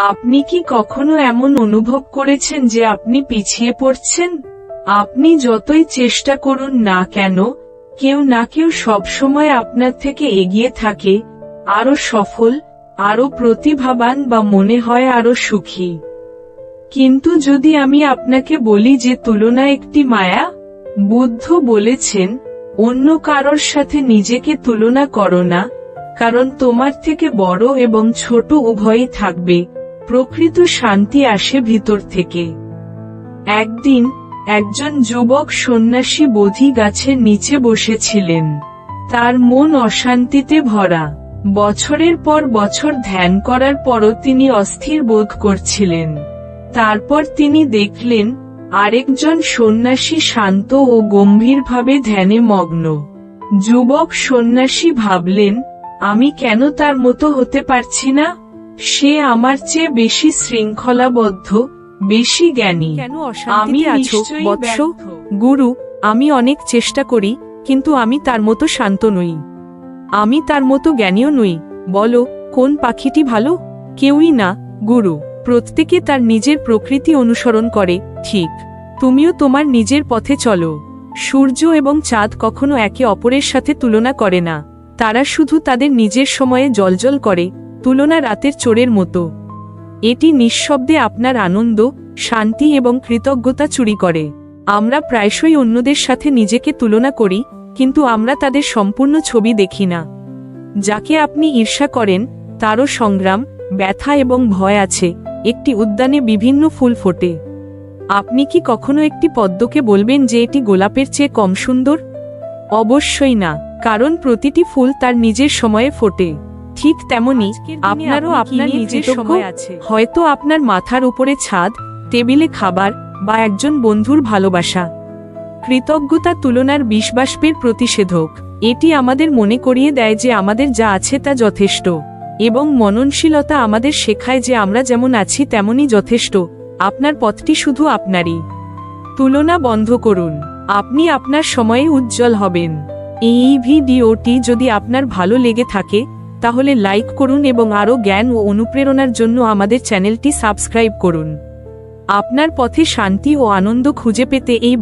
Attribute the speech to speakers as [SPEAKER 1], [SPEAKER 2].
[SPEAKER 1] আপনি কি কখনো এমন অনুভব করেছেন যে আপনি পিছিয়ে পড়ছেন? আপনি যতই চেষ্টা করুন না কেন, কেউ না কেউ সবসময় আপনার থেকে এগিয়ে থাকে, আরও সফল, আরও প্রতিভাবান বা মনে হয় আরও সুখী। কিন্তু যদি আমি আপনাকে বলি যে তুলনা একটি মায়া, বুদ্ধ বলেছেন, অন্য কারোর সাথে নিজেকে তুলনা করো না, কারণ তোমার থেকে বড় এবং ছোট উভয়ই থাকবে। প্রকৃত শান্তি আসে ভিতর থেকে। একদিন, একজন যুবক সন্ন্যাসী বোধি গাছের নিচে বসেছিলেন। তার মন অশান্তিতে ভরা। বছরের পর বছর ধ্যান করার পরও তিনি অস্থির বোধ করছিলেন। তারপর তিনি দেখলেন, আরেকজন সন্ন্যাসী শান্ত ও গম্ভীরভাবে ধ্যানে মগ্ন। যুবক সন্ন্যাসী ভাবলেন, আমি কেন তার মতো হতে পারছি না? সে আমার চেয়ে বেশি শৃঙ্খলাবদ্ধ বেশি জ্ঞানী।
[SPEAKER 2] কেন
[SPEAKER 1] আমি
[SPEAKER 2] আছো বৎস? গুরু আমি অনেক চেষ্টা করি কিন্তু আমি তার মতো শান্ত নই। আমি তার মতো জ্ঞানীয় নই। বলো কোন পাখিটি ভালো? কেউই না গুরু। প্রত্যেকে তার নিজের প্রকৃতি অনুসরণ করে ঠিক। তুমিও তোমার নিজের পথে চলো। সূর্য এবং চাঁদ কখনো একে অপরের সাথে তুলনা করে না। তারা শুধু তাদের নিজের সময়ে জলজল করে তুলনা রাতের চোরের মতো। এটি নিঃশব্দে আপনার আনন্দ, শান্তি এবং কৃতজ্ঞতা চুরি করে। আমরা প্রায়শই অন্যদের সাথে নিজেকে তুলনা করি, কিন্তু আমরা তাদের সম্পূর্ণ ছবি দেখি না। যাকে আপনি ঈর্ষা করেন, তারও সংগ্রাম, ব্যথা এবং ভয় আছে, একটি উদ্যানে বিভিন্ন ফুল ফোটে। আপনি কি কখনো একটি পদ্মকে বলবেন যে এটি গোলাপের চেয়ে কম সুন্দর? অবশ্যই না, কারণ প্রতিটি ফুল তার নিজের সময়ে ফোটে। ঠিক তেমনি আপনারও আপনার নিজের সময় আছে? হয়তো আপনার মাথার উপরে ছাদ টেবিলে খাবার বা একজন বন্ধুর ভালোবাসা। কৃতজ্ঞতা তুলনার বিষবাষ্পের প্রতিষেধক। এটি আমাদের মনে করিয়ে দেয় যে আমাদের যা আছে তা যথেষ্ট এবং মননশীলতা আমাদের শেখায় যে আমরা যেমন আছি তেমনই যথেষ্ট। আপনার পথটি শুধু আপনারই। তুলনা বন্ধ করুন। আপনি আপনার সময়ে উজ্জ্বল হবেন। এই ভিডিওটি যদি আপনার ভালো লেগে থাকে তাহলে লাইক করুন এবং আরও জ্ঞান ও অনুপ্রেরণার জন্য আমাদের চ্যানেলটি সাবস্ক্রাইব করুন। আপনার পথে শান্তি ও আনন্দ খুঁজে পেতে এই